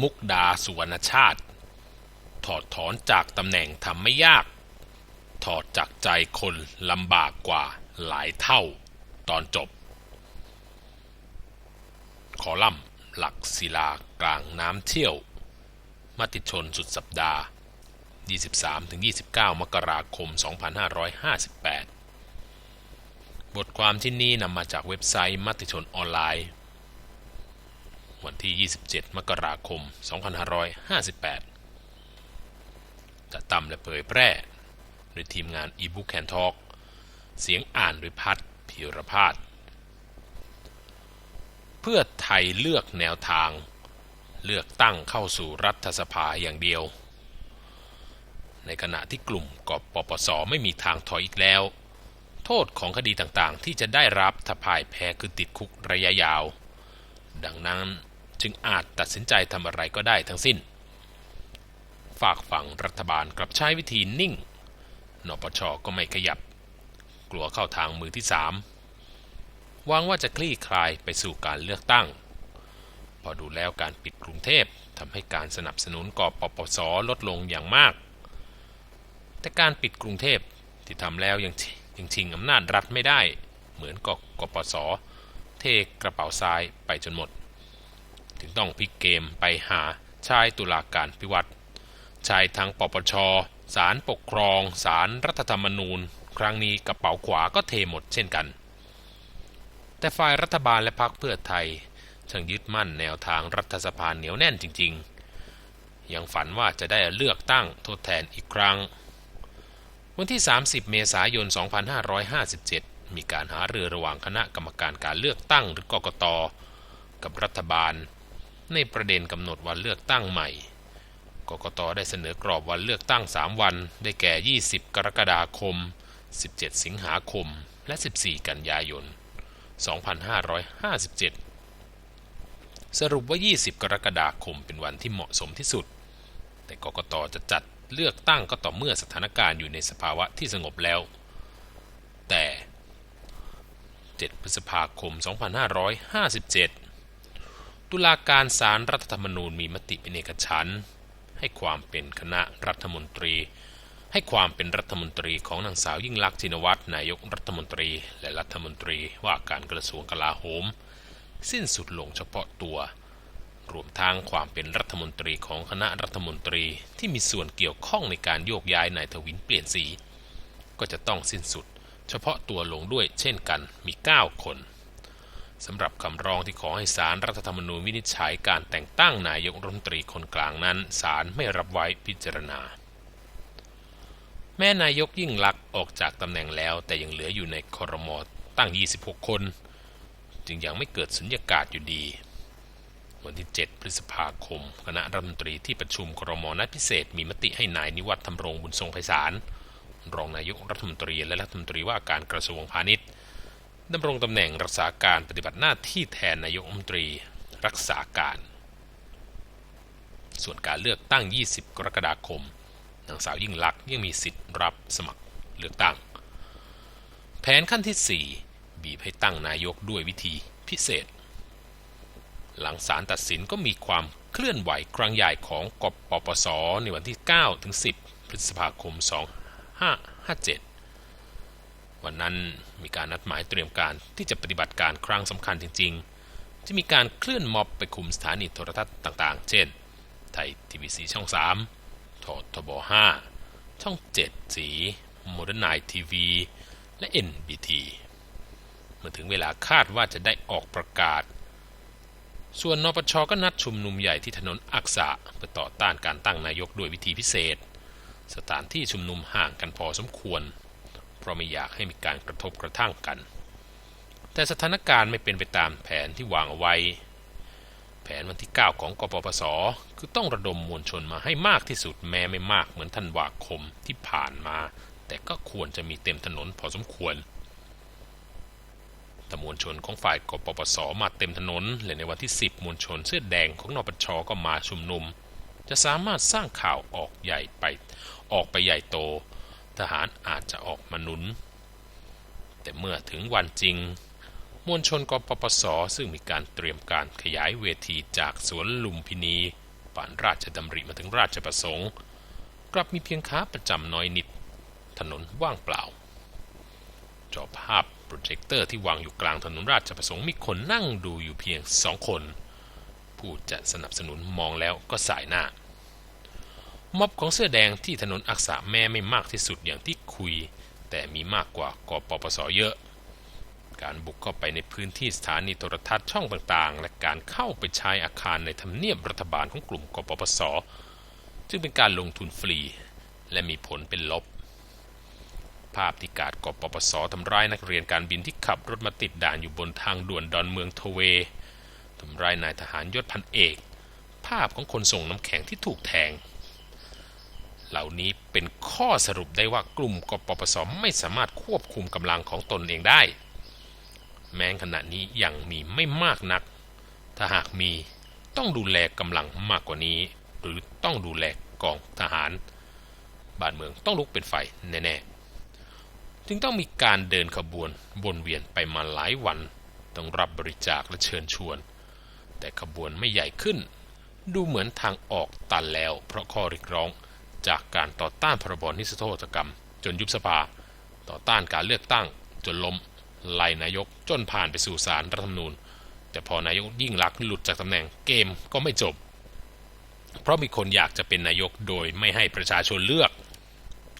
มุกดาสุวรรณชาติ ถอดถอนจากตำแหน่งทำไม่ยาก ถอดจากใจคนลำบากกว่าหลายเท่า ตอนจบคอลัมน์หลักศิลากลางน้ำเที่ยว มติชนสุดสัปดาห์ 23-29 มกราคม 2558 บทความที่นี้นำมาจากเว็บไซต์มติชนออนไลน์ วันที่ 27 มกราคม 2558จะตำและเผยแพร่โดยทีมงาน e-book and talk เสียงอ่านโดยพัฒพิรพาสเพื่อไทยเลือกแนวทาง เลือกตั้งเข้าสู่รัฐสภาอย่างเดียว ในขณะที่กลุ่มกปปสไม่มีทางถอยอีกแล้ว โทษของคดีต่างๆ ที่จะได้รับถ้าพ่ายแพ้คือติดคุกระยะยาว ดังนั้น จึงอาจตัดสินใจทำอะไรก็ได้ทั้งสิ้น ฝากฝังรัฐบาลกลับใช้วิธีนิ่ง นปชก็ไม่ขยับ กลัวเข้าทางมือที่สามหวังว่าจะคลี่คลายไปสู่การเลือกตั้ง พอดูแล้วการปิดกรุงเทพทำให้การสนับสนุนกปปสลดลงอย่างมาก แต่การปิดกรุงเทพที่ทำแล้วยังยังชิงอำนาจรัฐไม่ได้ เหมือนกกปสเทกระเป๋าทรายไปจนหมด ถึงต้องพลิกเกมไปหาชายตุลาการพิวัตรชายทางปปชศาลปกครองศาลรรัฐธรรมนูญ ครั้งนี้กระเป๋าขวาก็เทหมดเช่นกัน แต่ฝ่ายรัฐบาลและพรรคเพื่อไทยช่างยึดมั่นแนวทางรัฐสภาเหนียวแน่นจริง ๆ ยังฝันว่าจะได้เลือกตั้งทดแทนอีกครั้ง วันที่ 30 เมษายน 2557 มีการหาเรือระหว่างคณะกรรมการการเลือกตั้งหรือกกต กับรัฐบาล ในประเด็นกำหนดวันเลือกตั้งใหม่ กกตได้เสนอกรอบวันเลือกตั้ง 3 วัน ได้แก่ 20 กรกฎาคม 17 สิงหาคม และ 14 กันยายน 2557 สรุปว่า 20 กรกฎาคมเป็นวันที่เหมาะสมที่สุด แต่กกตจะจัดเลือกตั้งก็ต่อเมื่อสถานการณ์อยู่ในสภาวะที่สงบแล้ว แต่ 7 พฤษภาคม 2557 ตุลาการศาลรรัฐธรรมนูญมีมติเป็นเอกฉันท์ให้ความเป็นคณะรัฐมนตรี ให้ความเป็นรัฐมนตรีของนางสาวยิ่งลักษณ์ชินวัตรนายกรัฐมนตรี และรัฐมนตรีว่าการกระทรวงกลาโหม สิ้นสุดลงเฉพาะตัว รวมทั้งความเป็นรัฐมนตรีของคณะรัฐมนตรีที่มีส่วนเกี่ยวข้องในการโยกย้ายนายทวินเปลี่ยนสี ก็จะต้องสิ้นสุด เฉพาะตัวลงด้วยเช่นกันมี 9 คน สำหรับคำร้องที่ขอให้ศาลรรัฐธรรมนูญวินิจฉัยการแต่งตั้งนายกรัฐมนตรีคนกลางนั้นศาลไม่รับไว้พิจารณา แม่นายกยิ่งลักษณ์ออกจากตำแหน่งแล้ว แต่ยังเหลืออยู่ในคอรมอตั้ง 26 คน จึงยังไม่เกิดสุญญากาศอยู่ดี วันที่ 7 พฤษภาคม คณะรัฐมนตรีที่ประชุมครมนัดพิเศษ มีมติให้นายนิวัฒน์ธรรมรงบุญทรงไพศาลรองนายกรัฐมนตรีและรัฐมนตรีว่าการกระทรวงพาณิชย์ ดำรงตำแหน่งรักษาการปฏิบัติหน้าที่แทนนายกรัฐมนตรีรักษาการ ส่วนการเลือกตั้ง 20 กรกฎาคม นางสาวยิ่งลักษณ์ยังมีสิทธิ์รับสมัครเลือกตั้ง แผนขั้นที่ 4 บีบให้ตั้งนายกด้วยวิธีพิเศษ หลังศาลตัดสินก็มีความเคลื่อนไหวครั้งใหญ่ของกปปส ในวันที่ 9 ถึง 10 พฤษภาคม 2557 วันนั้นมีการนัดหมายเตรียมการที่จะปฏิบัติการครั้งสำคัญจริงๆจะมีการเคลื่อนม็อบไปคุมสถานีโทรทัศน์ต่าง ๆ เช่น ไทยทีวีสีช่อง 3 ททบ 5 ช่อง 7 สีโมเดิร์นไนทีวีและ NBT เมื่อถึงเวลาคาดว่าจะได้ออกประกาศ ส่วนนปชก็นัดชุมนุมใหญ่ที่ถนนอักษะเพื่อต่อต้านการตั้งนายกด้วยวิธีพิเศษ สถานที่ชุมนุมห่างกันพอสมควร เพราะไม่อยากให้มีการกระทบกระทั่งกัน แต่สถานการณ์ไม่เป็นไปตามแผนที่วางเอาไว้ แผนวันที่ 9 ของกปปส คือต้องระดมมวลชนมาให้มากที่สุดแม้ไม่มากเหมือนธันวาคมที่ผ่านมา แต่ก็ควรจะมีเต็มถนนพอสมควรแต่มวลชนของฝ่ายกปปส มาเต็มถนน และในวันที่ 10 มวลชนเสื้อแดงของนปชก็มาชุมนุม จะสามารถสร้างข่าวออกใหญ่ไป ออกไปใหญ่โต ทหารอาจจะออกมาหนุน แต่เมื่อถึงวันจริง มวลชนกปปส ซึ่งมีการเตรียมการขยายเวทีจากสวนลุมพินีป่านราชดำริมาถึงราชประสงค์ กลับมีเพียงค้าประจำน้อยนิด ถนนว่างเปล่า จอภาพโปรเจคเตอร์ที่วางอยู่กลางถนนราชประสงค์มีคนนั่งดูอยู่เพียงสองคน ผู้จะสนับสนุนมองแล้วก็สายหน้า ม็อบของเสื้อแดงที่ถนนอักษะแม้ไม่มากที่สุดอย่างที่คุย แต่มีมากกว่ากปปสเยอะ การบุกเข้าไปในพื้นที่สถานีโทรทัศน์ช่องต่างๆ และการเข้าไปใช้อาคารในทำเนียบรัฐบาลของกลุ่มกปปสจึงเป็นการลงทุนฟรี และมีผลเป็นลบ ภาพที่กาดกปปสทำร้ายนักเรียนการบินที่ขับรถมาติดด่านอยู่บนทางด่วนดอนเมืองทเวทำร้ายนายทหารยศพันเอก ภาพของคนส่งน้ำแข็งที่ถูกแทง เหล่านี้เป็นข้อสรุปได้ว่ากลุ่มกปปสไม่สามารถควบคุมกำลังของตนเองได้ แม้ขณะนี้ยังมีไม่มากนัก ถ้าหากมีต้องดูแลกำลังมากกว่านี้ หรือต้องดูแลกองทหาร บ้านเมืองต้องลุกเป็นไฟแน่ๆ จึงต้องมีการเดินขบวนวนเวียนไปมาหลายวัน ต้องรับบริจาคและเชิญชวน แต่ขบวนไม่ใหญ่ขึ้น ดูเหมือนทางออกตันแล้ว เพราะข้อเรียกร้อง จากการต่อต้านพรบนิสโทษกรรม จนยุบสภา ต่อต้านการเลือกตั้ง จนล้มไล่นายกจนผ่านไปสู่ศาลรัฐธรรมนูญ แต่พอนายกยิ่งลักษณ์หลุดจากตำแหน่งเกมก็ไม่จบ เพราะมีคนอยากจะเป็นนายกโดยไม่ให้ประชาชนเลือก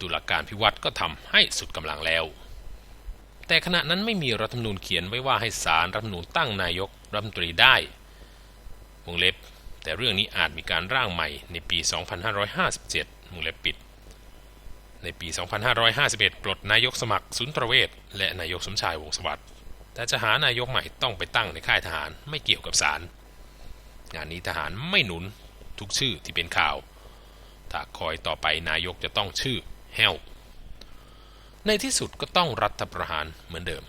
ตุลาการพิวัตรก็ทำให้สุดกำลังแล้ว แต่ขณะนั้นไม่มีรัฐธรรมนูญเขียนไว้ว่าให้ศาลรัฐธรรมนูญตั้งนายกรัฐมนตรีได้วงเล็บแต่เรื่องนี้อาจมีการร่างใหม่ในปี 2557 วงเล็บปิด ในปี 2551 ปลดนายกสมัครสุนทรเวชและนายกสมชายวงศ์สวัสดิ์แต่จะหานายกใหม่ต้องไปตั้งในค่ายทหารไม่เกี่ยวกับศาลงานนี้ทหารไม่หนุนทุกชื่อที่เป็นข่าวถ้าคอยต่อไปนายกจะต้องชื่อแฮวในที่สุดก็ต้องรัฐประหารเหมือนเดิม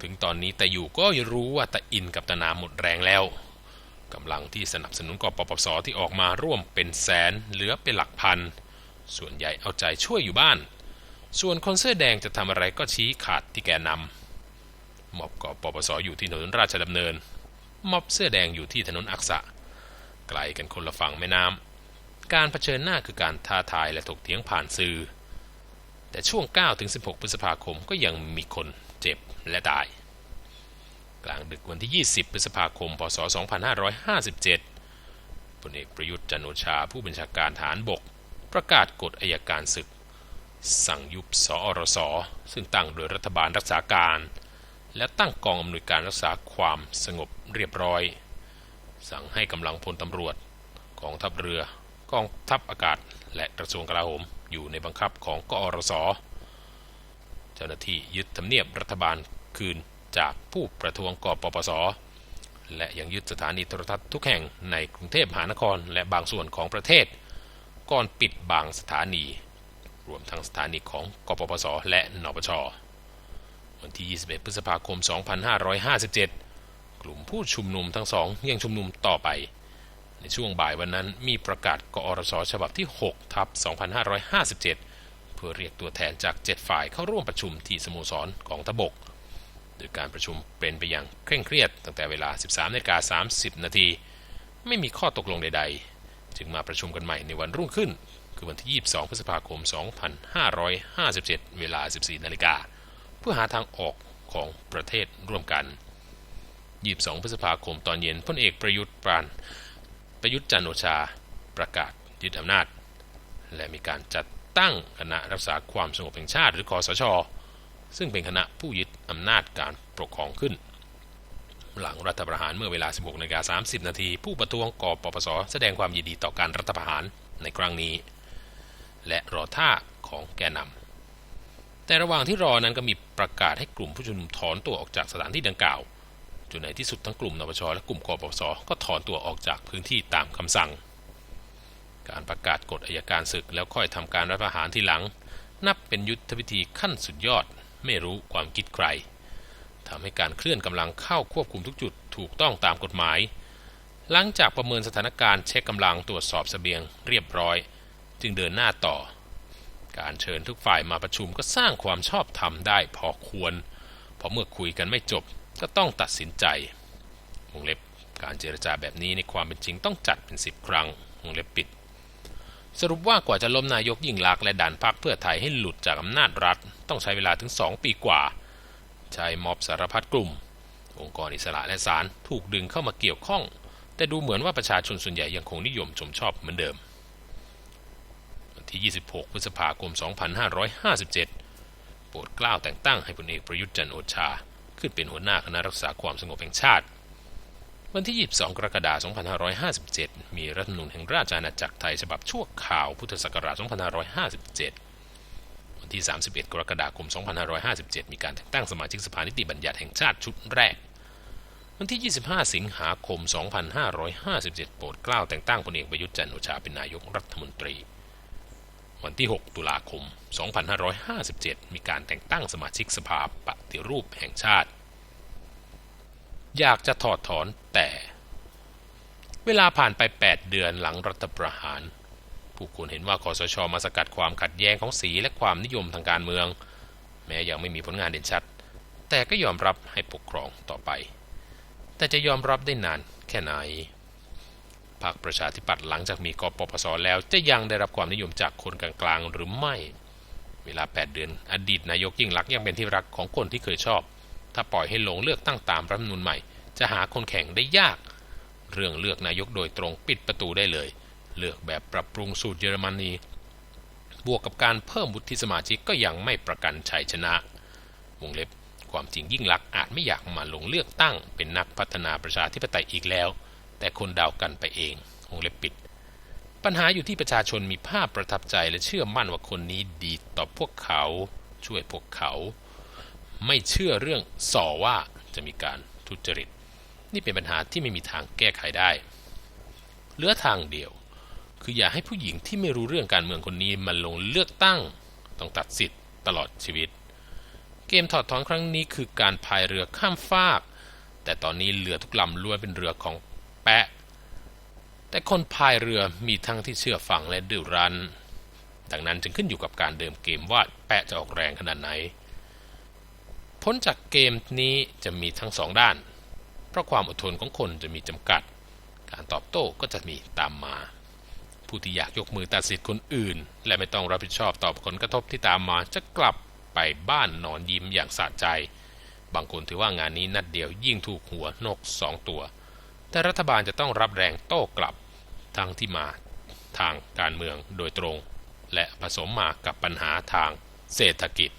ถึงตอนนี้แต่อยู่ก็รู้ว่าตะอินกับตะนาหมดแรงแล้ว กำลังที่สนับสนุนกปปสที่ออกมาร่วมเป็นแสนเหลือเป็นหลักพัน ส่วนใหญ่เอาใจช่วยอยู่บ้าน ส่วนคนเสื้อแดงจะทำอะไรก็ชี้ขาดที่แกนำม็อบกปปสอยู่ที่ถนนราชดำเนินม็อบเสื้อแดงอยู่ที่ถนนอักษะ ไกลกันคนละฝั่งแม่น้ำการเผชิญหน้าคือการท้าทายและถกเถียงผ่านสื่อ แต่ช่วง9-16 พฤษภาคมก็ยังมีคนเจ็บและตาย กลางดึกวันที่ 20 พฤษภาคม พศ 2557พลเอกประยุทธ์จันโอชาผู้บัญชาการฐานบก ประกาศกฎอายการศึก สั่งยุบสอรส ซึ่งตั้งโดยรัฐบาลรักษาการ และตั้งกองอำนวยการรักษาความสงบเรียบร้อย สั่งให้กำลังพลตำรวจกองทัพเรือกองทัพอากาศ และกระทรวงกลาโหมอยู่ในบังคับของกอรส เจ้าหน้าที่ยึดทำเนียบรัฐบาลคืน จากผู้ประท้วงกปปส และยังยึดสถานีโทรทัศน์ทุกแห่งในกรุงเทพมหานครและบางส่วนของประเทศ ก่อนปิดบางสถานี รวมทั้งสถานีของกปปส และนปช วันที่ 21 พฤษภาคม 2557 กลุ่มผู้ชุมนุมทั้งสองยังชุมนุมต่อไป ในช่วงบ่ายวันนั้นมีประกาศกอรสฉบับที่ 6 ทับ 2557 เพื่อเรียกตัวแทนจาก 7 ฝ่ายเข้าร่วมประชุมที่สโมสรของทบก โดยการประชุมเป็นไปอย่างเคร่งเครียดตั้งแต่เวลา 13นาฬิกา30 นาที ไม่มีข้อตกลงใด ๆ จึงมาประชุมกันใหม่ในวันรุ่งขึ้น คือวันที่ 22 พฤษภาคม 2557 เวลา 14นาฬิกาเพื่อหาทางออกของประเทศร่วมกัน 22 พฤษภาคมตอนเย็นพลเอกประยุทธ์ปรานประยุทธ์จันโอชาประกาศยึดอำนาจ และมีการจัดตั้งคณะรักษาความสงบแห่งชาติหรือคอสช ซึ่งเป็นคณะผู้ยึดอำนาจการปกครองขึ้น หลังรัฐประหารเมื่อเวลา 16นาฬิกา30 นาที ผู้ประท้วงกอปปส แสดงความยินดีต่อการรัฐประหารในครั้งนี้ และรอท่าของแกนนำแต่ระหว่างที่รอนั้นก็มีประกาศให้กลุ่มผู้ชุมนุมถอนตัวออกจากสถานที่ดังกล่าวจนในที่สุดทั้งกลุ่มนปชและกลุ่มกปปสก็ถอนตัวออกจากพื้นที่ตามคำสั่ง การประกาศกฎอายการศึกแล้วค่อยทำการรัฐประหารทีหลัง นับเป็นยุทธวิธีขั้นสุดยอด ไม่รู้ความคิดใครทำให้การเคลื่อนกำลังเข้าควบคุมทุกจุดถูกต้องตามกฎหมาย หลังจากประเมินสถานการณ์เช็คกำลังตรวจสอบสเสบียงเรียบร้อย จึงเดินหน้าต่อ การเชิญทุกฝ่ายมาประชุมก็สร้างความชอบธรรมได้พอควร เพราะเมื่อคุยกันไม่จบก็ต้องตัดสินใจวงเล็บการเจรจาแบบนี้ในความเป็นจริงต้องจัดเป็นสิบครั้งวงเล็บปิด สรุปว่ากว่าจะล้มนายกยิ่งลักษณ์และดันพรรคเพื่อไทยให้หลุดจากอำนาจรัฐ ต้องใช้เวลาถึง 2 ปีกว่า ใช้ม็อบสารพัดกลุ่ม องค์กรอิสระและศาลถูกดึงเข้ามาเกี่ยวข้อง แต่ดูเหมือนว่าประชาชนส่วนใหญ่ยังคงนิยมชมชอบเหมือนเดิม วันที่ 26 พฤษภาคม 2557 โปรดเกล้าแต่งตั้งให้พลเอกประยุทธ์จันโอชา ขึ้นเป็นหัวหน้าคณะรักษาความสงบแห่งชาติ วันที่ 22 กรกฎาคม 2557 มีรัฐธรรมนูญแห่งราชอาณาจักรไทยฉบับชั่วข่าวพุทธศักราช 2557 วันที่ 31 กรกฎาคม 2557 มีการแต่งตั้งสมาชิกสภานิติบัญญัติแห่งชาติชุดแรก วันที่ 25 สิงหาคม 2557 โปรดเกล้าแต่งตั้งพลเอกประยุทธ์จันทร์โอชาเป็นนายกรัฐมนตรี วันที่ 6 ตุลาคม 2557 มีการแต่งตั้งสมาชิกสภาปฏิรูปแห่งชาติ อยากจะถอดถอนแต่ เวลาผ่านไป 8 เดือนหลังรัฐประหาร ผู้คนเห็นว่าคอสชมาสกัดความขัดแย้งของสีและความนิยมทางการเมือง แม้ยังไม่มีผลงานเด่นชัด แต่ก็ยอมรับให้ปกครองต่อไป แต่จะยอมรับได้นานแค่ไหนพรรคประชาธิปัตย์หลังจากมีกปปสแล้วจะยังได้รับความนิยมจากคนกลางๆหรือไม่ เวลา 8 เดือน อดีตนายกยิ่งลักษณ์ยังเป็นที่รักของคนที่เคยชอบ ถ้าปล่อยให้ลงเลือกตั้งตามรัฐมนูญใหม่ จะหาคนแข่งได้ยาก เรื่องเลือกนายกโดยตรงปิดประตูได้เลย เลือกแบบปรับปรุงสูตรเยอรมนี บวกกับการเพิ่มวุฒิสมาชิกก็ยังไม่ประกันชัยชนะ วงเล็บความจริงยิ่งลักษณ์อาจไม่อยากมาลงเลือกตั้ง เป็นนักพัฒนาประชาธิปไตยอีกแล้ว แต่คนเดากันไปเองวงเล็บปิด ปัญหาอยู่ที่ประชาชนมีภาพประทับใจและเชื่อมั่นว่าคนนี้ดีต่อพวกเขา ช่วยพวกเขา ไม่เชื่อเรื่องส่อว่าจะมีการทุจริต นี่เป็นปัญหาที่ไม่มีทางแก้ไขได้ เหลือทางเดียว คืออย่าให้ผู้หญิงที่ไม่รู้เรื่องการเมืองคนนี้มาลงเลือกตั้งต้องตัดสิทธิ์ตลอดชีวิต เกมถอดถอนครั้งนี้คือการพายเรือข้ามฟาก แต่ตอนนี้เรือทุกลำล้วนเป็นเรือของแปะ แต่คนพายเรือมีทั้งที่เชื่อฟังและดื้อรั้นดังนั้นจึงขึ้นอยู่กับการเดิมเกมว่าแปะจะออกแรงขนาดไหน พ้นจากเกมนี้จะมีทั้งสองด้าน เพราะความอดทนของคนจะมีจำกัด การตอบโต้ก็จะมีตามมา ผู้ที่อยากยกมือตัดสิทธิ์คนอื่น และไม่ต้องรับผิดชอบต่อผลกระทบที่ตามมาจะกลับไปบ้านนอนยิ้มอย่างสะใจ บางคนถือว่างานนี้นัดเดียวยิ่งถูกหัวนกสองตัว แต่รัฐบาลจะต้องรับแรงโต้กลับทั้งที่มาทางการเมืองโดยตรง และผสมมากับปัญหาทางเศรษฐกิจ